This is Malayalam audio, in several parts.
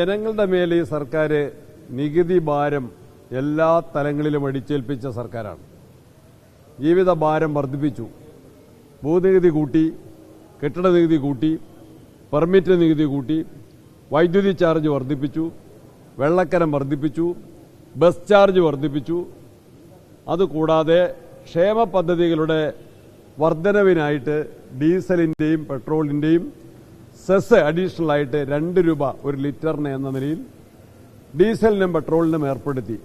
ജനങ്ങളുടെ മേൽ ഈ സർക്കാർ നികുതി ഭാരം എല്ലാ തലങ്ങളിലും അടിച്ചേൽപ്പിച്ച സർക്കാരാണ്. ജീവിത ഭാരം വർദ്ധിപ്പിച്ചു. ഭൂനികുതി കൂട്ടി കെട്ടിട നികുതി കൂട്ടി പെർമിറ്റ് നികുതി കൂട്ടി വൈദ്യുതി ചാർജ് വർദ്ധിപ്പിച്ചു വെള്ളക്കരം വർദ്ധിപ്പിച്ചു ബസ് ചാർജ് വർദ്ധിപ്പിച്ചു. അതുകൂടാതെ ക്ഷേമ പദ്ധതികളുടെ വർധനവിനായിട്ട് ഡീസലിന്റെയും പെട്രോളിന്റെയും സെസ് അഡീഷണൽ ആയിട്ട് രണ്ട് രൂപ ഒരു ലിറ്ററിന് എന്ന നിലയിൽ ഡീസലിനും പെട്രോളിനും ഏർപ്പെടുത്തി.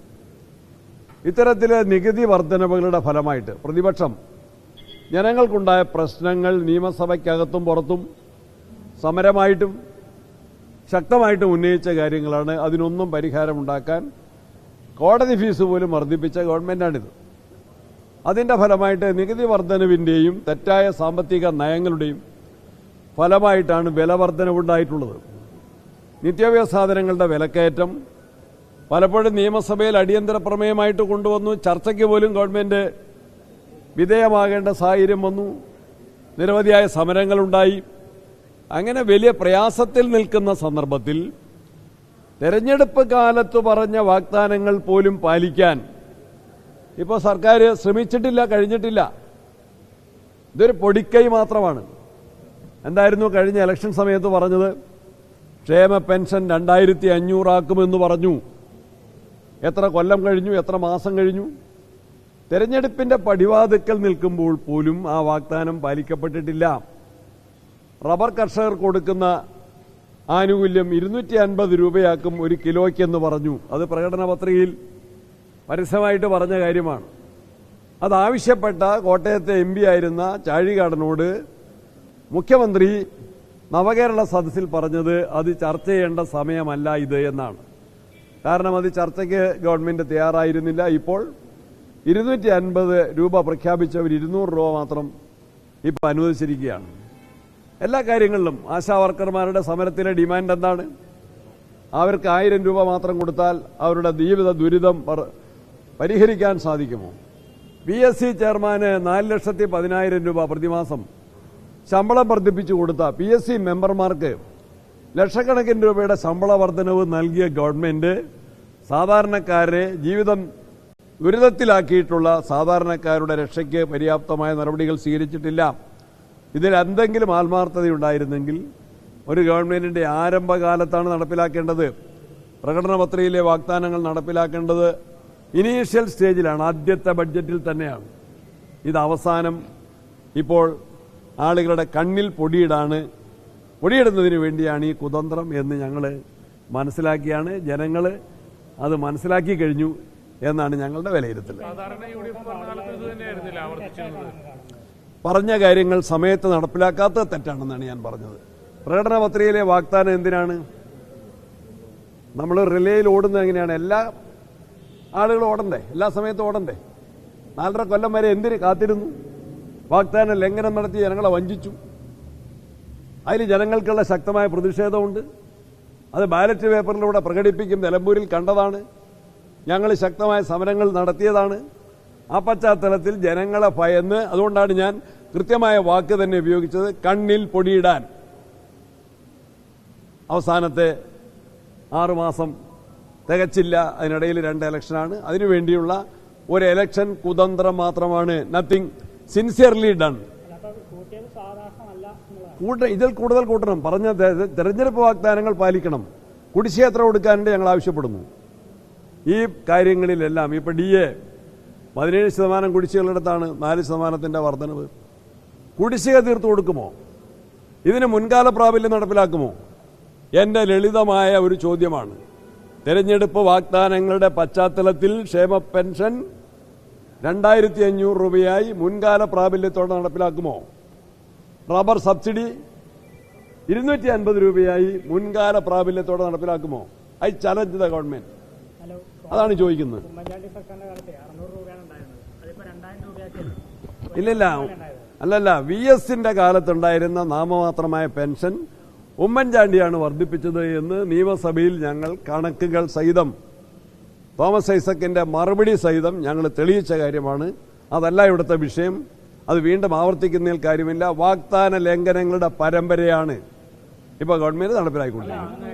ഇത്തരത്തിലെ നികുതി വർധനവുകളുടെ ഫലമായിട്ട് പ്രതിപക്ഷം ജനങ്ങൾക്കുണ്ടായ പ്രശ്നങ്ങൾ നിയമസഭയ്ക്കകത്തും പുറത്തും സമരമായിട്ടും ശക്തമായിട്ടും ഉന്നയിച്ച കാര്യങ്ങളാണ്. അതിനൊന്നും പരിഹാരമുണ്ടാക്കാൻ കോടതി ഫീസ് പോലും വർദ്ധിപ്പിച്ച ഗവൺമെന്റാണിത്. അതിന്റെ ഫലമായിട്ട് നികുതി വർധനവിന്റെയും തെറ്റായ സാമ്പത്തിക നയങ്ങളുടെയും ഫലമായിട്ടാണ് വില വർധനവുണ്ടായിട്ടുള്ളത് നിത്യോപയോഗ സാധനങ്ങളുടെ വിലക്കയറ്റം പലപ്പോഴും നിയമസഭയിൽ അടിയന്തര പ്രമേയമായിട്ട് കൊണ്ടുവന്നു ചർച്ചയ്ക്ക് പോലും ഗവൺമെന്റ് വിധേയമാകേണ്ട സാഹചര്യം വന്നു നിരവധിയായ സമരങ്ങളുണ്ടായി. അങ്ങനെ വലിയ പ്രയാസത്തിൽ നിൽക്കുന്ന സന്ദർഭത്തിൽ തെരഞ്ഞെടുപ്പ് കാലത്ത് പറഞ്ഞ വാഗ്ദാനങ്ങൾ പോലും പാലിക്കാൻ ഇപ്പോൾ സർക്കാർ ശ്രമിച്ചിട്ടില്ല കഴിഞ്ഞിട്ടില്ല. ഇതൊരു പൊടിക്കൈ മാത്രമാണ്. എന്തായിരുന്നു കഴിഞ്ഞ ഇലക്ഷൻ സമയത്ത് പറഞ്ഞത്? ക്ഷേമ പെൻഷൻ രണ്ടായിരത്തി അഞ്ഞൂറാക്കുമെന്ന് പറഞ്ഞു. എത്ര കൊല്ലം കഴിഞ്ഞു എത്ര മാസം കഴിഞ്ഞു? തെരഞ്ഞെടുപ്പിന്റെ പടിവാതുക്കൽ നിൽക്കുമ്പോൾ പോലും ആ വാഗ്ദാനം പാലിക്കപ്പെട്ടിട്ടില്ല. റബ്ബർ കർഷകർ കൊടുക്കുന്ന ആനുകൂല്യം ഇരുന്നൂറ്റി അൻപത് രൂപയാക്കും ഒരു കിലോയ്ക്കെന്ന് പറഞ്ഞു. അത് പ്രകടന പത്രികയിൽ പരസ്യമായിട്ട് പറഞ്ഞ കാര്യമാണ്. അതാവശ്യപ്പെട്ട കോട്ടയത്തെ എം പി ആയിരുന്ന ചാഴികാടനോട് മുഖ്യമന്ത്രി നവകേരള സദസ്സിൽ പറഞ്ഞത് അത് ചർച്ച ചെയ്യേണ്ട സമയമല്ല ഇത് എന്നാണ്. കാരണം അത് ചർച്ചയ്ക്ക് ഗവൺമെന്റ് തയ്യാറായിരുന്നില്ല. ഇപ്പോൾ ഇരുന്നൂറ്റി അൻപത് രൂപ പ്രഖ്യാപിച്ചവർ ഇരുന്നൂറ് രൂപ മാത്രം ഇപ്പം അനുവദിച്ചിരിക്കുകയാണ്. എല്ലാ കാര്യങ്ങളിലും ആശാവർക്കർമാരുടെ സമരത്തിലെ ഡിമാൻഡ് എന്താണ്? അവർക്ക് ആയിരം രൂപ മാത്രം കൊടുത്താൽ അവരുടെ ജീവിത ദുരിതം പരിഹരിക്കാൻ സാധിക്കുമോ? പി എസ് സി ചെയർമാന് നാല് ലക്ഷത്തി പതിനായിരം രൂപ പ്രതിമാസം ശമ്പളം വർദ്ധിപ്പിച്ചു കൊടുത്ത പി എസ് സി മെമ്പർമാർക്ക് ലക്ഷക്കണക്കിന് രൂപയുടെ ശമ്പള വർധനവ് നൽകിയ ഗവൺമെന്റ് സാധാരണക്കാരെ ജീവിതം ദുരിതത്തിലാക്കിയിട്ടുള്ള സാധാരണക്കാരുടെ രക്ഷയ്ക്ക് പര്യാപ്തമായ നടപടികൾ സ്വീകരിച്ചിട്ടില്ല. ഇതിൽ എന്തെങ്കിലും ആത്മാർത്ഥതയുണ്ടായിരുന്നെങ്കിൽ ഒരു ഗവൺമെന്റിന്റെ ആരംഭകാലത്താണ് നടപ്പിലാക്കേണ്ടത്. പ്രകടന പത്രികയിലെ വാഗ്ദാനങ്ങൾ നടപ്പിലാക്കേണ്ടത് ഇനീഷ്യൽ സ്റ്റേജിലാണ് ആദ്യത്തെ ബഡ്ജറ്റിൽ തന്നെയാണ്. ഇത് അവസാനം ഇപ്പോൾ ആളുകളുടെ കണ്ണിൽ പൊടിയിടാണ്. പൊടിയിടുന്നതിന് വേണ്ടിയാണ് ഈ കുതന്ത്രം എന്ന് ഞങ്ങൾ മനസ്സിലാക്കിയാണ്. ജനങ്ങൾ അത് മനസ്സിലാക്കി കഴിഞ്ഞു എന്നാണ് ഞങ്ങളുടെ വിലയിരുത്തൽ പറഞ്ഞ കാര്യങ്ങൾ സമയത്ത് നടപ്പിലാക്കാത്ത തെറ്റാണെന്നാണ് ഞാൻ പറഞ്ഞത്. പ്രകടന പത്രികയിലെ വാഗ്ദാനം എന്തിനാണ്? നമ്മൾ റിലേയിൽ ഓടുന്നത് എങ്ങനെയാണ്? എല്ലാ ആളുകളും ഓടണ്ടേ? എല്ലാ സമയത്തും ഓടണ്ടേ? നാലര കൊല്ലം വരെ എന്തിന് കാത്തിരുന്നു? വാഗ്ദാന ലംഘനം നടത്തി ജനങ്ങളെ വഞ്ചിച്ചു. അതിൽ ജനങ്ങൾക്കുള്ള ശക്തമായ പ്രതിഷേധമുണ്ട്. അത് ബാലറ്റ് പേപ്പറിലൂടെ പ്രകടിപ്പിക്കും നിലമ്പൂരിൽ കണ്ടതാണ്. ഞങ്ങൾ ശക്തമായ സമരങ്ങൾ നടത്തിയതാണ്. ആ പശ്ചാത്തലത്തിൽ ജനങ്ങളെ ഭയന്ന് അതുകൊണ്ടാണ് ഞാൻ കൃത്യമായ വാക്ക് തന്നെ ഉപയോഗിച്ചത് കണ്ണിൽ പൊടിയിടാൻ. അവസാനത്തെ ആറുമാസം തികച്ചില്ല. അതിനിടയിൽ രണ്ട് ഇലക്ഷനാണ് അതിനുവേണ്ടിയുള്ള ഒരു ഇലക്ഷൻ കുതന്ത്രം മാത്രമാണ്. Nothing sincerely done. കൂട്ട ഇതിൽ കൂടുതൽ കൂട്ടണം. പറഞ്ഞ തെരഞ്ഞെടുപ്പ് വാഗ്ദാനങ്ങൾ പാലിക്കണം. കുടിശ്ശേത്രം കൊടുക്കാനുണ്ട് ഞങ്ങൾ ആവശ്യപ്പെടുന്നു. ഈ കാര്യങ്ങളിലെല്ലാം ഇപ്പൊ ഡി എ പതിനേഴ് ശതമാനം കുടിശ്ശികളുടെടുത്താണ് നാല് ശതമാനത്തിന്റെ വർധനവ്. കുടിശ്ശിക തീർത്തു കൊടുക്കുമോ? ഇതിന് മുൻകാല പ്രാബല്യം നടപ്പിലാക്കുമോ? എന്റെ ലളിതമായ ഒരു ചോദ്യമാണ്. തെരഞ്ഞെടുപ്പ് വാഗ്ദാനങ്ങളുടെ പശ്ചാത്തലത്തിൽ ക്ഷേമ പെൻഷൻ രണ്ടായിരത്തി അഞ്ഞൂറ് രൂപയായി മുൻകാല പ്രാബല്യത്തോടെ നടപ്പിലാക്കുമോ? റബ്ബർ സബ്സിഡി ഇരുന്നൂറ്റി അൻപത് രൂപയായി മുൻകാല പ്രാബല്യത്തോടെ നടപ്പിലാക്കുമോ? ഐ ചലഞ്ച് ദ ഗവൺമെന്റ് അതാണ് ചോദിക്കുന്നത്. ഇല്ലില്ല അല്ലല്ല വി എസിന്റെ കാലത്തുണ്ടായിരുന്ന നാമമാത്രമായ പെൻഷൻ ഉമ്മൻചാണ്ടിയാണ് വർദ്ധിപ്പിച്ചത് എന്ന് നിയമസഭയിൽ ഞങ്ങൾ കണക്കുകൾ സഹിതം തോമസ് ഐസക്കിന്റെ മറുപടി സഹിതം ഞങ്ങൾ തെളിയിച്ച കാര്യമാണ്. അതല്ല ഇവിടുത്തെ വിഷയം. അത് വീണ്ടും ആവർത്തിക്കുന്നതിൽ കാര്യമില്ല. വാഗ്ദാന ലംഘനങ്ങളുടെ പരമ്പരയാണ്. ഇപ്പൊ ഗവൺമെന്റ് നടപ്പിലാക്കിക്കൊണ്ടിരിക്കുന്നത്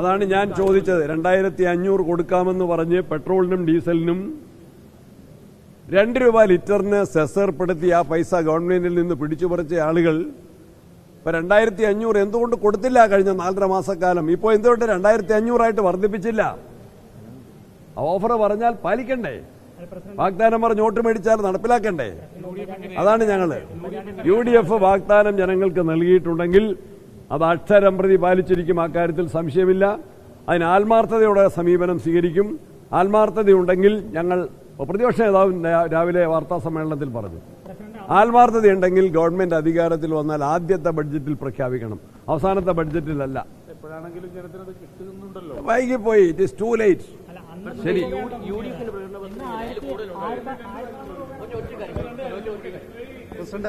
അതാണ് ഞാൻ ചോദിച്ചത്. രണ്ടായിരത്തി അഞ്ഞൂറ് കൊടുക്കാമെന്ന് പറഞ്ഞ് പെട്രോളിനും ഡീസലിനും രണ്ട് രൂപ ലിറ്ററിന് സെസ് ഏർപ്പെടുത്തി ആ പൈസ ഗവൺമെന്റിൽ നിന്ന് പിടിച്ചു പറിച്ച ആളുകൾ ഇപ്പൊ രണ്ടായിരത്തി അഞ്ഞൂറ് എന്തുകൊണ്ട് കൊടുത്തില്ല കഴിഞ്ഞ നാലര മാസക്കാലം? ഇപ്പോൾ എന്തുകൊണ്ട് രണ്ടായിരത്തി അഞ്ഞൂറായിട്ട് വർദ്ധിപ്പിച്ചില്ല ഓഫർ പറഞ്ഞാൽ പാലിക്കണ്ടേ? വാഗ്ദാനം പറഞ്ഞ് വോട്ട് മേടിച്ചാൽ നടപ്പിലാക്കണ്ടേ? അതാണ് ഞങ്ങൾ. യു ഡി എഫ് വാഗ്ദാനം ജനങ്ങൾക്ക് നൽകിയിട്ടുണ്ടെങ്കിൽ അത് അക്ഷരം പ്രതി പാലിച്ചിരിക്കും അക്കാര്യത്തിൽ സംശയമില്ല. അതിന് ആത്മാർത്ഥതയോടെ സമീപനം സ്വീകരിക്കും. ആത്മാർത്ഥതയുണ്ടെങ്കിൽ ഞങ്ങൾ പ്രതിപക്ഷ നേതാവ് രാവിലെ വാർത്താ സമ്മേളനത്തിൽ പറഞ്ഞു ആത്മാർത്ഥതയുണ്ടെങ്കിൽ ഗവൺമെന്റ് അധികാരത്തിൽ വന്നാൽ ആദ്യത്തെ ബഡ്ജറ്റിൽ പ്രഖ്യാപിക്കണം. അവസാനത്തെ ബഡ്ജറ്റിലല്ല. എപ്പോഴാണെങ്കിലും ജനത്തിനത് കിട്ടുന്നുണ്ടല്ലോ. വൈകിപ്പോയി ഇറ്റ് ഇസ് ടു ലേറ്റ് ശരി. പ്രസിഡന്റ്